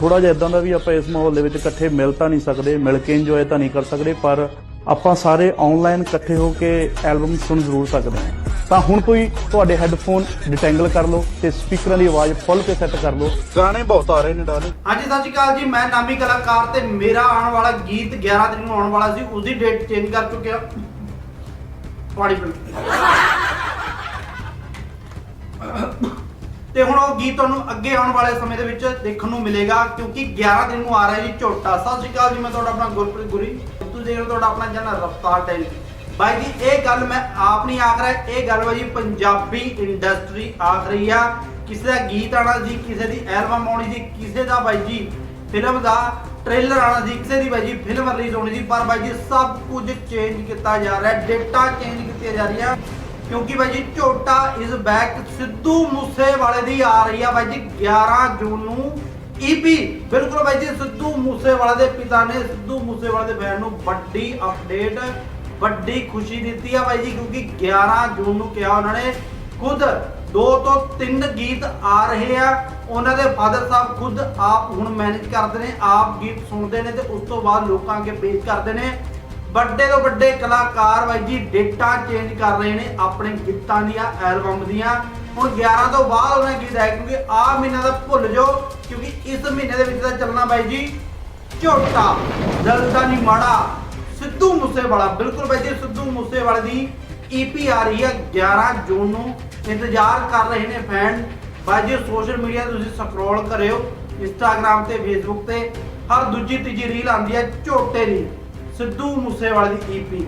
ਥੋੜਾ ਜਿਹਾ ਇਦਾਂ ਦਾ ਵੀ ਆਪਾਂ ਇਸ ਮਾਹੌਲ ਦੇ ਵਿੱਚ ਇਕੱਠੇ ਮਿਲ ਤਾਂ ਨਹੀਂ ਸਕਦੇ ਮਿਲ ਕੇ ਇੰਜੋਏ ਤਾਂ ਨਹੀਂ ਕਰ ਸਕਦੇ ਪਰ ਆਪਾਂ ਸਾਰੇ ਆਨਲਾਈਨ ਇਕੱਠੇ ਹੋ ਕੇ ਐਲਬਮ ਸੁਣ ਜ਼ਰੂਰ ਸਕਦੇ ਹਾਂ। ਤਾਂ ਹੁਣ ਕੋਈ ਤੁਹਾਡੇ ਹੈੱਡਫੋਨ ਡਿਟੈਂਗਲ ਕਰ ਲਓ ਤੇ ਸਪੀਕਰਾਂ ਦੀ ਆਵਾਜ਼ ਫੁੱਲ ਤੇ ਸੈੱਟ ਕਰ ਲਓ। ਗਾਣੇ ਬਹੁਤ ਆ ਰਹੇ ਨੇ ਡਾਲੇ ਹਾਂਜੀ ਸਤਿ ਸ਼੍ਰੀ ਅਕਾਲ ਜੀ ਮੈਂ ਨਾਮੀ ਕਲਾਕਾਰ ਤੇ ਮੇਰਾ ਆਉਣ ਵਾਲਾ ਗੀਤ 11 ਤਰੀਕ ਨੂੰ ਆਉਣ ਵਾਲਾ ਸੀ ਉਸਦੀ ਡੇਟ ਚੇਂਜ ਕਰ ਚੁੱਕਿਆ। ਪਾਣੀ ਪੀ ਤੇ ਹੁਣ ਉਹ ਗੀਤ ਤੁਹਾਨੂੰ ਅੱਗੇ ਆਉਣ ਵਾਲੇ ਸਮੇਂ ਦੇ ਵਿੱਚ ਦੇਖਣ ਨੂੰ ਮਿਲੇਗਾ, ਕਿਉਂਕਿ 11 ਦਿਨ ਨੂੰ ਆ ਰਿਹਾ ਜੀ ਝੋਟਾ। ਸਤਿ ਸ਼੍ਰੀ ਅਕਾਲ ਜੀ, ਮੈਂ ਤੁਹਾਡਾ ਆਪਣਾ ਗੁਰਪ੍ਰੀਤ ਗੁਰੀ। ਤੁਸੀਂ ਦੇਖ ਰਹੇ ਹੋ ਤੁਹਾਡਾ ਆਪਣਾ ਚੈਨਲ ਰਫਤਾਰ ਟੈਲੀ। ਬਾਈ ਜੀ, ਇਹ ਗੱਲ ਮੈਂ ਆਪ ਨਹੀਂ ਆਖ ਰਿਹਾ, ਇਹ ਗੱਲ ਬਾਈ ਜੀ ਪੰਜਾਬੀ ਇੰਡਸਟਰੀ ਆਖ ਰਹੀ ਆ। ਕਿਸੇ ਦਾ ਗੀਤ ਆਣਾ ਸੀ ਕਿਸੇ ਦੀ ਐਲਬਮ ਆਉਣੀ ਸੀ ਕਿਸੇ ਦਾ ਬਾਈ ਜੀ ਫਿਲਮ ਦਾ ਟ੍ਰੇਲਰ ਆਣਾ ਸੀ ਕਿਸੇ ਦੀ ਬਾਈ ਜੀ ਫਿਲਮ ਰਿਲੀਜ਼ ਹੋਣੀ ਸੀ ਪਰ ਬਾਈ ਜੀ, ਸਭ ਕੁਝ ਚੇਂਜ ਕੀਤਾ ਜਾ ਰਿਹਾ ਡੇਟਾ ਚੇਂਜ ਕੀਤੀਆਂ ਜਾ ਰਹੀਆਂ। ਕਿਉਂਕਿ ਬਾਈ ਜੀ ਝੋਟਾ ਇਜ਼ ਬੈਕ ਸਿੱਧੂ ਮੂਸੇ ਵਾਲੇ ਦੀ ਆ ਰਹੀ ਆ ਬਾਈ ਜੀ 11 ਜੂਨ ਨੂੰ ਈਪੀ ਬਿਲਕੁਲ ਬਾਈ ਜੀ ਸਿੱਧੂ ਮੂਸੇ ਵਾਲੇ ਦੇ ਪਿਤਾ ਨੇ ਸਿੱਧੂ ਮੂਸੇ ਵਾਲੇ ਦੇ ਬੈਂਡ ਨੂੰ ਵੱਡੀ ਅਪਡੇਟ ਵੱਡੀ ਖੁਸ਼ੀ ਦਿੱਤੀ ਆ ਬਾਈ ਜੀ ਕਿਉਂਕਿ 11 ਜੂਨ ਨੂੰ ਕਿਹਾ ਉਹਨਾਂ ਨੇ, ਖੁਦ ਦੋ ਤੋਂ ਤਿੰਨ ਗੀਤ ਆ ਰਹੇ ਆ। ਉਹਨਾਂ ਦੇ ਫਾਦਰ ਸਾਹਿਬ ਖੁਦ ਆਪ ਹੁਣ ਮੈਨੇਜ ਕਰਦੇ ਨੇ, ਆਪ ਗੀਤ ਸੁਣਦੇ ਨੇ ਤੇ ਉਸ ਤੋਂ ਬਾਅਦ ਲੋਕਾਂ ਅੱਗੇ ਪੇਸ਼ ਕਰਦੇ ਨੇ। ਵੱਡੇ ਤੋਂ ਵੱਡੇ ਕਲਾਕਾਰ ਬਾਈ ਜੀ ਡੇਟਾ ਚੇਂਜ ਕਰ ਰਹੇ ਨੇ ਆਪਣੇ ਗੀਤਾਂ ਦੀਆਂ ਐਲਬਮ ਦੀਆਂ। ਹੁਣ 11 ਤੋਂ ਬਾਅਦ ਉਹਨਾਂ ਗੀਤ ਆਏ ਕਿਉਂਕਿ ਆਹ ਮਹੀਨਾ ਦਾ ਭੁੱਲ ਜਾਓ, ਕਿਉਂਕਿ ਇਸ ਮਹੀਨੇ ਦੇ ਵਿੱਚ ਤਾਂ ਚੱਲਣਾ ਬਾਈ ਜੀ, ਝੋਟਾ, ਦਿਲ ਨਹੀਂ ਮਾੜਾ, ਸਿੱਧੂ ਮੂਸੇਵਾਲਾ। ਬਿਲਕੁਲ ਬਾਈ ਜੀ, ਸਿੱਧੂ ਮੂਸੇਵਾਲੇ ਦੀ ਈਪੀ ਆ ਰਹੀ ਹੈ 11 ਜੂਨ ਨੂੰ। ਇੰਤਜ਼ਾਰ ਕਰ ਰਹੇ ਨੇ ਫੈਨ ਬਾਈ ਜੀ ਸੋਸ਼ਲ ਮੀਡੀਆ ਤੇ ਤੁਸੀਂ ਸਕਰੋਲ ਕਰਿਓ ਇੰਸਟਾਗ੍ਰam ਤੇ ਫੇਸਬੁੱਕ ਤੇ। ਹਰ ਦੂਜੀ ਤੀਜੀ ਰੀਲ ਆਉਂਦੀ ਹੈ, ਝੋਟੇ ਦੀ। ਸਿੱਧੂ ਮੂਸੇਵਾਲੇ ਦੀ ਈਪੀ